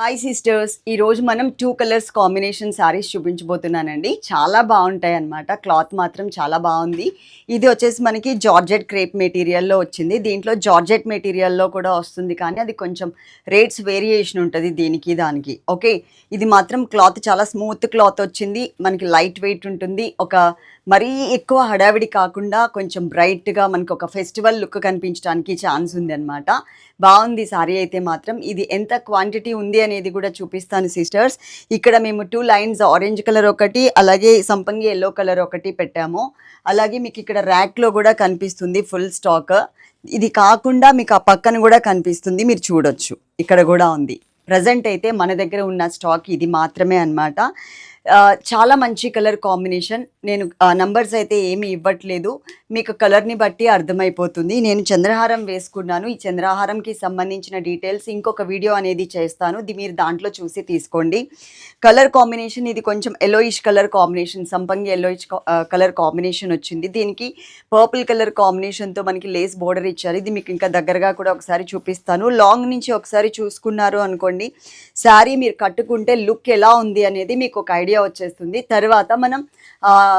Hi sisters ఈ రోజు మనం టూ కలర్స్ కాంబినేషన్ శారీస్ చూపించబోతున్నానండి. చాలా బాగుంటాయి అన్నమాట క్లాత్ మాత్రం చాలా బాగుంది. ఇది వచ్చేసి మనకి జార్జెట్ క్రేప్ మెటీరియల్లో వచ్చింది. దీంట్లో జార్జెట్ మెటీరియల్లో కూడా వస్తుంది కానీ అది కొంచెం రేట్స్ వేరియేషన్ ఉంటుంది దీనికి దానికి. ఓకే ఇది మాత్రం క్లాత్ చాలా స్మూత్ క్లాత్ వచ్చింది. మనకి లైట్ వెయిట్ ఉంటుంది. ఒక మరీ ఎక్కువ హడావిడి కాకుండా కొంచెం బ్రైట్గా మనకు ఒక ఫెస్టివల్ లుక్ కనిపించడానికి ఛాన్స్ ఉంది అనమాట బాగుంది సారీ అయితే మాత్రం. ఇది ఎంత క్వాంటిటీ ఉంది అనేది కూడా చూపిస్తాను సిస్టర్స్. ఇక్కడ మేము టూ లైన్స్ ఆరెంజ్ కలర్ ఒకటి అలాగే సంపంగి ఎల్లో కలర్ ఒకటి పెట్టాము. అలాగే మీకు ఇక్కడ ర్యాక్లో కూడా కనిపిస్తుంది ఫుల్ స్టాక్. ఇది కాకుండా మీకు ఆ పక్కన కూడా కనిపిస్తుంది మీరు చూడొచ్చు. ఇక్కడ కూడా ఉంది. ప్రజెంట్ అయితే మన దగ్గర ఉన్న స్టాక్ ఇది మాత్రమే అన్నమాట. చాలా మంచి కలర్ కాంబినేషన్ నేను నంబర్స్ అయితే ఏమీ ఇవ్వట్లేదు. మీకు కలర్ని బట్టి అర్థమైపోతుంది. నేను చంద్రహారం వేసుకున్నాను. ఈ చంద్రహారంకి సంబంధించిన డీటెయిల్స్ ఇంకొక వీడియో అనేది చేస్తాను. ఇది మీరు దాంట్లో చూసి తీసుకోండి. కలర్ కాంబినేషన్ ఇది కొంచెం ఎలోయిష్ కలర్ కాంబినేషన్ సంపంగి ఎలోయిష్ కలర్ కాంబినేషన్ వచ్చింది. దీనికి పర్పుల్ కలర్ కాంబినేషన్తో మనకి లేస్ బోర్డర్ ఇచ్చారు. ఇది మీకు ఇంకా దగ్గరగా కూడా ఒకసారి చూపిస్తాను. లాంగ్ నుంచి ఒకసారి చూసుకున్నారు అనుకోండి శారీ మీరు కట్టుకుంటే లుక్ ఎలా ఉంది అనేది మీకు ఒక ఐడియా వచ్చేస్తుంది. తర్వాత మనం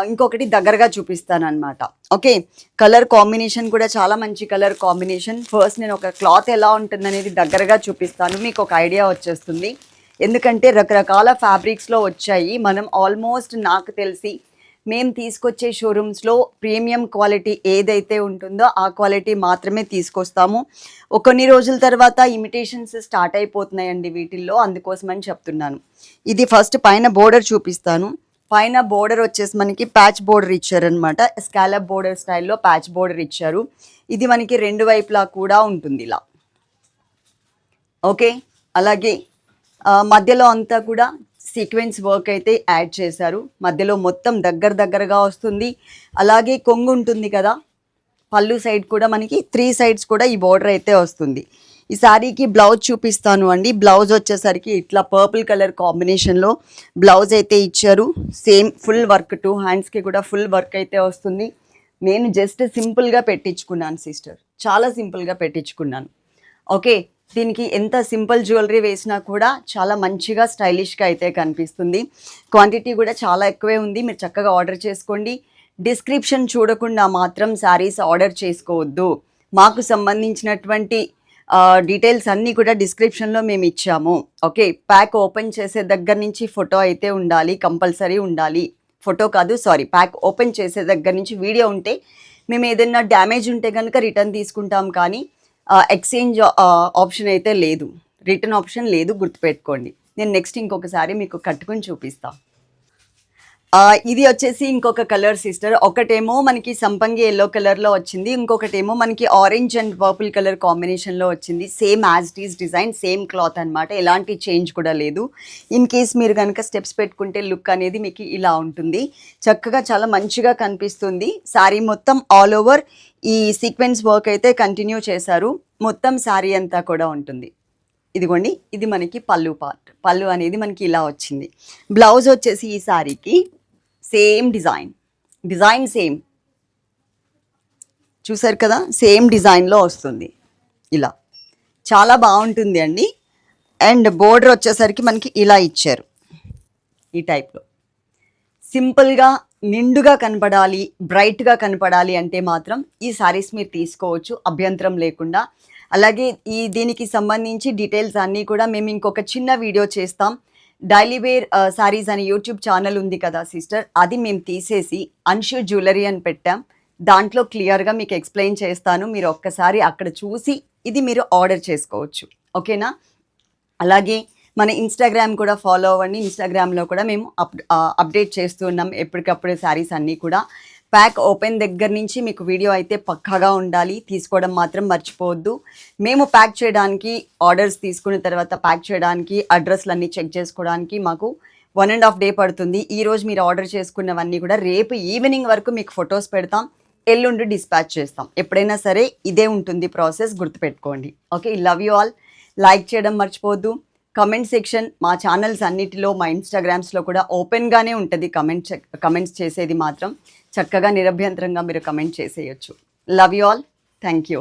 ఇంకొకటి దగ్గరగా చూపిస్తానమాట ఓకే? కలర్ కాంబినేషన్ కూడా చాలా మంచి కలర్ కాంబినేషన్. ఫస్ట్ నేను ఒక క్లాత్ ఎలా ఉంటుంది అనేది దగ్గరగా చూపిస్తాను. మీకు ఒక ఐడియా వచ్చేస్తుంది. ఎందుకంటే రకరకాల ఫ్యాబ్రిక్స్లో వచ్చాయి. మనం ఆల్మోస్ట్ నాకు తెలిసి మేము తీసుకొచ్చే షోరూమ్స్లో ప్రీమియం క్వాలిటీ ఏదైతే ఉంటుందో ఆ క్వాలిటీ మాత్రమే తీసుకొస్తాము. కొన్ని రోజుల తర్వాత ఇమిటేషన్స్ స్టార్ట్ అయిపోతున్నాయండి వీటిల్లో అందుకోసమని చెప్తున్నాను. ఇది ఫస్ట్ పైన బోర్డర్ చూపిస్తాను. పైన బోర్డర్ వచ్చేసి మనకి ప్యాచ్ బోర్డర్ ఇచ్చారనమాట స్కాలప్ బోర్డర్ స్టైల్లో ప్యాచ్ బోర్డర్ ఇచ్చారు. ఇది మనకి రెండు వైపులా కూడా ఉంటుంది ఇలా. ఓకే? అలాగే మధ్యలో అంతా కూడా సీక్వెన్స్ వర్క్ అయితే యాడ్ చేశారు. మధ్యలో మొత్తం దగ్గర దగ్గరగా వస్తుంది. అలాగే కొంగు ఉంటుంది కదా పళ్ళు సైడ్ కూడా మనకి త్రీ సైడ్స్ కూడా ఈ బార్డర్ అయితే వస్తుంది. ఈ శారీకి బ్లౌజ్ చూపిస్తాను అండి. బ్లౌజ్ వచ్చేసరికి ఇట్లా పర్పుల్ కలర్ కాంబినేషన్లో బ్లౌజ్ అయితే ఇచ్చారు. సేమ్ ఫుల్ వర్క్ టూ హ్యాండ్స్కి కూడా ఫుల్ వర్క్ అయితే వస్తుంది. నేను జస్ట్ సింపుల్గా పెట్టించుకున్నాను సిస్టర్. చాలా సింపుల్గా పెట్టించుకున్నాను. ఓకే దీనికి ఎంత సింపుల్ జ్యువెలరీ వేసినా కూడా చాలా మంచిగా స్టైలిష్గా అయితే కనిపిస్తుంది. క్వాంటిటీ కూడా చాలా ఎక్కువే ఉంది. మీరు చక్కగా ఆర్డర్ చేసుకోండి. డిస్క్రిప్షన్ చూడకుండా మాత్రం శారీస్ ఆర్డర్ చేసుకోవద్దు. మాకు సంబంధించినటువంటి డీటెయిల్స్ అన్నీ కూడా డిస్క్రిప్షన్లో మేము ఇచ్చాము. ఓకే? ప్యాక్ ఓపెన్ చేసే దగ్గర నుంచి ఫోటో అయితే ఉండాలి. కంపల్సరీ ఉండాలి. ఫోటో కాదు సారీ ప్యాక్ ఓపెన్ చేసే దగ్గర నుంచి వీడియో ఉంటే మేము ఏదైనా డ్యామేజ్ ఉంటే కనుక రిటర్న్ తీసుకుంటాం కానీ ఎక్స్చేంజ్ ఆప్షన్ అయితే లేదు. రిటర్న్ ఆప్షన్ లేదు గుర్తుపెట్టుకోండి. నేను నెక్స్ట్ ఇంకొకసారి మీకు కట్టుకొని చూపిస్తాను ఇది వచ్చేసి ఇంకొక కలర్ సిస్టర్ ఒకటేమో మనకి సంపంగి ఎల్లో కలర్లో వచ్చింది. ఇంకొకటేమో మనకి ఆరెంజ్ అండ్ పర్పుల్ కలర్ కాంబినేషన్లో వచ్చింది. Same as it is design same cloth అనమాట ఎలాంటి చేంజ్ కూడా లేదు. ఇన్ కేస్ మీరు కనుక స్టెప్స్ పెట్టుకుంటే లుక్ అనేది మీకు ఇలా ఉంటుంది. చక్కగా చాలా మంచిగా కనిపిస్తుంది. శారీ మొత్తం ఆల్ ఓవర్ ఈ సీక్వెన్స్ వర్క్ అయితే కంటిన్యూ చేశారు. మొత్తం శారీ అంతా కూడా ఉంటుంది. ఇదిగోండి. ఇది మనకి పళ్ళు పార్ట్ పళ్ళు అనేది మనకి ఇలా వచ్చింది. బ్లౌజ్ వచ్చేసి ఈ శారీకి సేమ్ డిజైన్. Design same. చూసారు కదా? సేమ్ డిజైన్లో వస్తుంది. ఇలా. చాలా బాగుంటుంది అండి. అండ్ బోర్డర్ వచ్చేసరికి మనకి ఇలా ఇచ్చారు. ఈ టైప్లో. సింపుల్గా నిండుగా కనపడాలి బ్రైట్గా కనపడాలి అంటే మాత్రం ఈ శారీస్ మీరు తీసుకోవచ్చు. అభ్యంతరం లేకుండా. అలాగే ఈ దీనికి సంబంధించి డీటెయిల్స్ అన్నీ కూడా మేము ఇంకొక చిన్న వీడియో చేస్తాం. డైలీ వేర్ సారీస్ అనే యూట్యూబ్ ఛానల్ ఉంది కదా సిస్టర్ అది మేము తీసేసి అన్షు జ్యువెలరీ అని పెట్టాం. దాంట్లో క్లియర్గా మీకు ఎక్స్ప్లెయిన్ చేస్తాను. మీరు ఒక్కసారి అక్కడ చూసి ఇది మీరు ఆర్డర్ చేసుకోవచ్చు. ఓకేనా అలాగే మన ఇన్స్టాగ్రామ్ కూడా ఫాలో అవ్వండి. ఇన్స్టాగ్రామ్లో కూడా మేము అప్ అప్డేట్ uh, చేస్తూ ఉన్నాం. ఎప్పటికప్పుడు శారీస్ అన్నీ కూడా. ప్యాక్ ఓపెన్ దగ్గర నుంచి మీకు వీడియో అయితే పక్కాగా ఉండాలి. తీసుకోవడం మాత్రం మర్చిపోవద్దు. మేము ప్యాక్ చేయడానికి ఆర్డర్స్ తీసుకున్న తర్వాత ప్యాక్ చేయడానికి అడ్రస్లు అన్నీ చెక్ చేసుకోవడానికి మాకు వన్ అండ్ హాఫ్ డే పడుతుంది. ఈరోజు మీరు ఆర్డర్ చేసుకున్నవన్నీ కూడా రేపు ఈవినింగ్ వరకు మీకు ఫొటోస్ పెడతాం. ఎల్లుండి డిస్పాచ్ చేస్తాం. ఎప్పుడైనా సరే ఇదే ఉంటుంది ప్రాసెస్ గుర్తుపెట్టుకోండి. Okay love you all. Like చేయడం మర్చిపోవద్దు. కమెంట్ సెక్షన్ మా ఛానల్స్ అన్నిటిలో మా ఇన్స్టాగ్రామ్స్లో కూడా ఓపెన్గానే ఉంటుంది కమెంట్ కమెంట్స్ చేసేది మాత్రం. చక్కగా నిరభ్యంతరంగా మీరు కమెంట్ చేసేయచ్చు. Love you all thank you